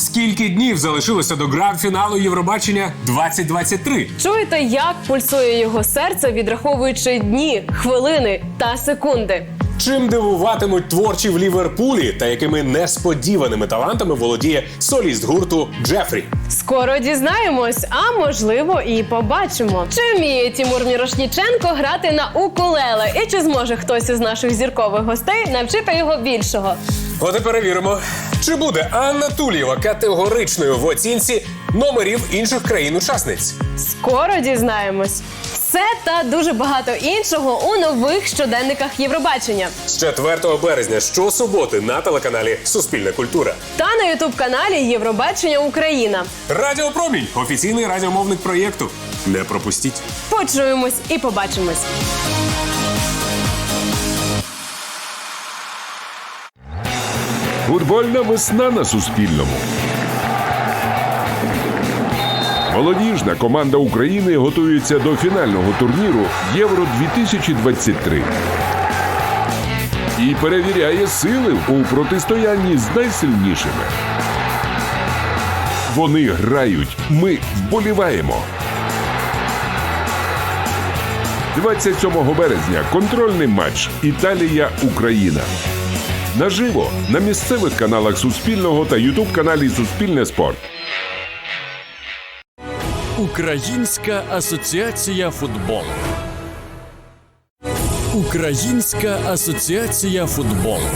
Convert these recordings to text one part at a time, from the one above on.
Скільки днів залишилося до гранд-фіналу Євробачення 2023? Чуєте, як пульсує його серце, відраховуючи дні, хвилини та секунди. Чим дивуватимуть творчі в Ліверпулі та якими несподіваними талантами володіє соліст гурту Джефрі? Скоро дізнаємось, а можливо, і побачимо. Чи вміє Тімур Мірошніченко грати на укулеле? І чи зможе хтось із наших зіркових гостей навчити його більшого? От і перевіримо, чи буде Анна Тулієва категоричною в оцінці номерів інших країн-учасниць. Скоро дізнаємось. Все та дуже багато іншого у нових щоденниках Євробачення З 4 березня щосуботи на телеканалі Суспільна культура. та на ютуб каналі Євробачення Україна. Радіо Промінь офіційний радіомовник проєкту. Не пропустіть. Почуємось і побачимось. Футбольна весна на Суспільному. Молодіжна команда України готується до фінального турніру Євро 2023 і перевіряє сили у протистоянні з найсильнішими. Вони грають, ми вболіваємо. 27 березня контрольний матч Італія-Україна. Наживо на місцевих каналах Суспільного та Ютуб каналі Суспільне Спорт. Українська асоціація футболу. Українська асоціація футболу.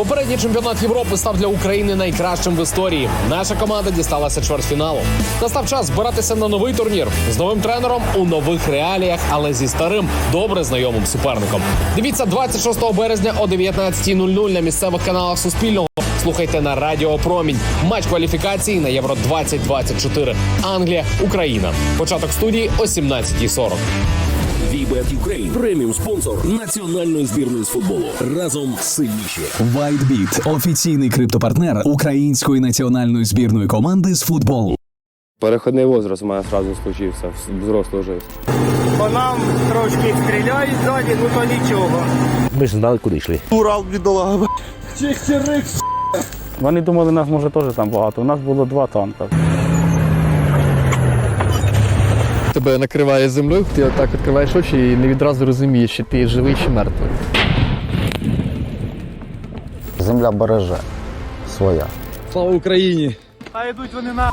Попередній чемпіонат Європи став для України найкращим в історії. Наша команда дісталася чвертьфіналу. Настав час збиратися на новий турнір з новим тренером у нових реаліях, але зі старим добре знайомим суперником. Дивіться 26 березня о 19.00 на місцевих каналах Суспільного. Слухайте на Радіо Промінь. Матч кваліфікації на Євро 2024. Англія, Україна. Початок студії о 17.40. Вібет Юкрейн преміум спонсор національної збірної з футболу. Разом сильніші. WhiteBit – офіційний криптопартнер української національної збірної команди з футболу. Переходний возраст у мене одразу случився, взрослу життя. По нам трошки стріляють ззаді, ну то нічого. Ми ж знали, куди йшли. Урал, бідолага. Вони думали, нас може теж там багато. У нас було два танка. Тебе накриває землею, ти отак відкриваєш очі і не відразу розумієш, чи ти живий чи мертвий. Земля береже своя. Слава Україні! А йдуть вони на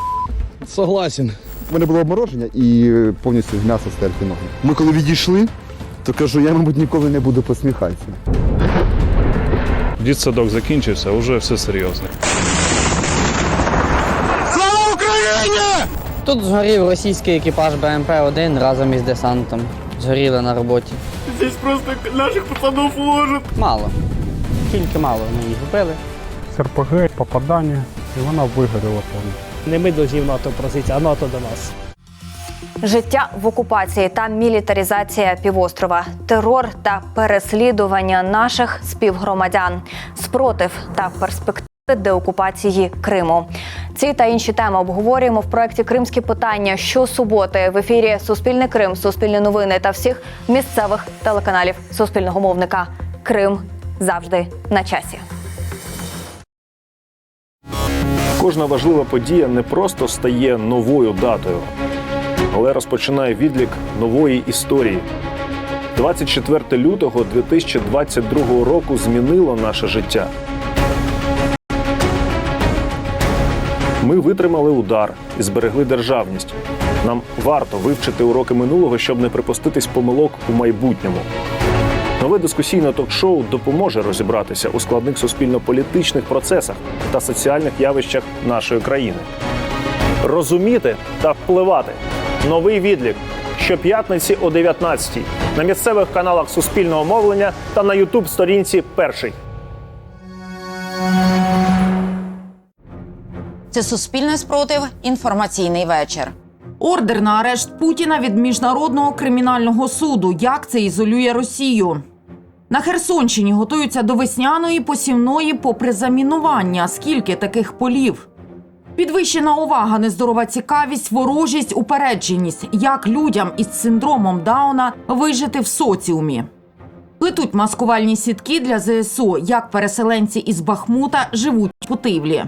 Согласен. У мене було обмороження і повністю м'ясо стерті ноги. Ми коли відійшли, то кажу, я, мабуть, ніколи не буду посміхатися. Дітсадок закінчився, вже все серйозно. Тут згорів російський екіпаж БМП-1 разом із десантом. Згоріли на роботі. Здесь просто наших пацанов ложат. Мало. Тільки мало вони їх вбили. З РПГ, попадання, і вона вигоріла повністю. Не ми должні в НАТО просити, а НАТО до нас. Життя в окупації та мілітаризація півострова, терор та переслідування наших співгромадян, спротив та перспективи деокупації Криму. Ці та інші теми обговорюємо в проєкті Кримські питання щосуботи в ефірі Суспільне Крим, Суспільне новини та всіх місцевих телеканалів Суспільного мовника. Крим завжди на часі. Кожна важлива подія не просто стає новою датою, але розпочинає відлік нової історії. 24 лютого 2022 року змінило наше життя. Ми витримали удар і зберегли державність. Нам варто вивчити уроки минулого, щоб не припуститись помилок у майбутньому. Нове дискусійне ток-шоу допоможе розібратися у складних суспільно-політичних процесах та соціальних явищах нашої країни. Розуміти та впливати. Новий відлік щоп'ятниці о 19 на місцевих каналах Суспільного мовлення та на Ютуб сторінці Перший. Це суспільний спротив. Інформаційний вечір. Ордер на арешт Путіна від міжнародного кримінального суду. Як це ізолює Росію? На Херсонщині готуються до весняної посівної попри замінування. Скільки таких полів? Підвищена увага, нездорова цікавість, ворожість, упередженість. Як людям із синдромом Дауна вижити в соціумі? Плетуть маскувальні сітки для ЗСУ, як переселенці із Бахмута живуть в Путивлі.